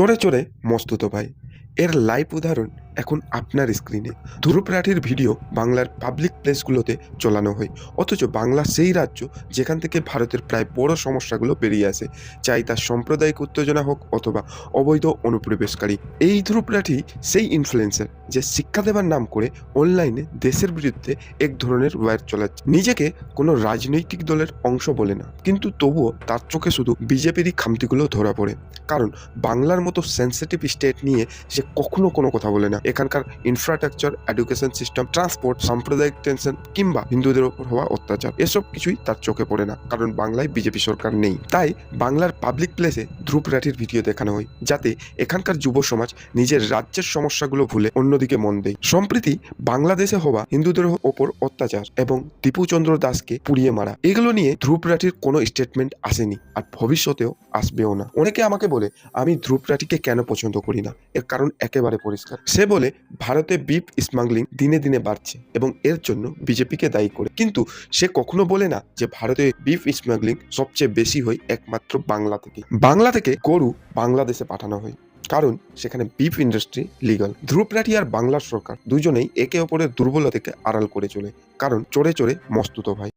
চড়ে চড়ে মস্তুত ভাই। এর লাইভ উদাহরণ এখন আপনার স্ক্রিনে ধ্রুব রাঠির ভিডিও বাংলার পাবলিক প্লেসগুলোতে চলানো হয়। অথচ বাংলা সেই রাজ্য যেখান থেকে ভারতের প্রায় বড় সমস্যাগুলো বেরিয়ে আসে, চাই তার সাম্প্রদায়িক উত্তেজনা হোক অথবা অবৈধ অনুপ্রবেশকারী। এই ধ্রুব রাঠি সেই ইনফ্লুয়েন্সার যে শিক্ষা দেবার নাম করে অনলাইনে দেশের বিরুদ্ধে এক ধরনের ওয়ার চলাচ্ছে। নিজেকে কোনো রাজনৈতিক দলের অংশ বলে না, কিন্তু তবুও তার চোখে শুধু বিজেপিরই খামতিগুলো ধরা পড়ে। কারণ বাংলার মতো সেন্সিটিভ স্টেট নিয়ে সে কখনো কোনো কথা বলে না। এখানকার ইনফ্রাস্ট্রাকচার এডুকেশন সিস্টেম ট্রান্সপোর্ট সাম্প্রদায়িক টেনশন কিংবা হিন্দুদের ওপর হওয়া অত্যাচার, এসব কিছুই তার চোখে পড়ে না। কারণ বাংলায় বিজেপি সরকার নেই। তাই বাংলার পাবলিক প্লেসে ধ্রুব রাঠির ভিডিও দেখানো হয়, যাতে এখানকার যুব সমাজ নিজের রাজ্যের সমস্যাগুলো ভুলে অন্যদিকে মন দেয়। সম্প্রতি বাংলাদেশে হওয়া হিন্দুদের ওপর অত্যাচার এবং টিপুচন্দ্র দাসকে পুড়িয়ে মারা, এগুলো নিয়ে ধ্রুব রাঠির কোনো স্টেটমেন্ট আসেনি আর ভবিষ্যতেও আসবেও না। অনেকে আমাকে বলে, আমি ধ্রুব রাঠিকে কেন পছন্দ করি না? এর কারণ একেবারে পরিষ্কার। সে বলে, ভারতে বিপ স্মাগলিং দিনে দিনে বাড়ছে এবং এর জন্য বিজেপিকে দায়ী করে। কিন্তু সে কখনো বলে না যে ভারতে বিফ স্মাগলিং সবচেয়ে বেশি হয় একমাত্র বাংলা থেকে। বাংলা থেকে গরু বাংলাদেশে পাঠানো হয়, কারণ সেখানে বিফ ইন্ডাস্ট্রি লিগাল। ধ্রুবরাঠি আর বাংলার সরকার দুজনেই একে অপরের দুর্বলতাকে আড়াল করে চলে, কারণ চড়ে চড়ে মস্তুত ভাই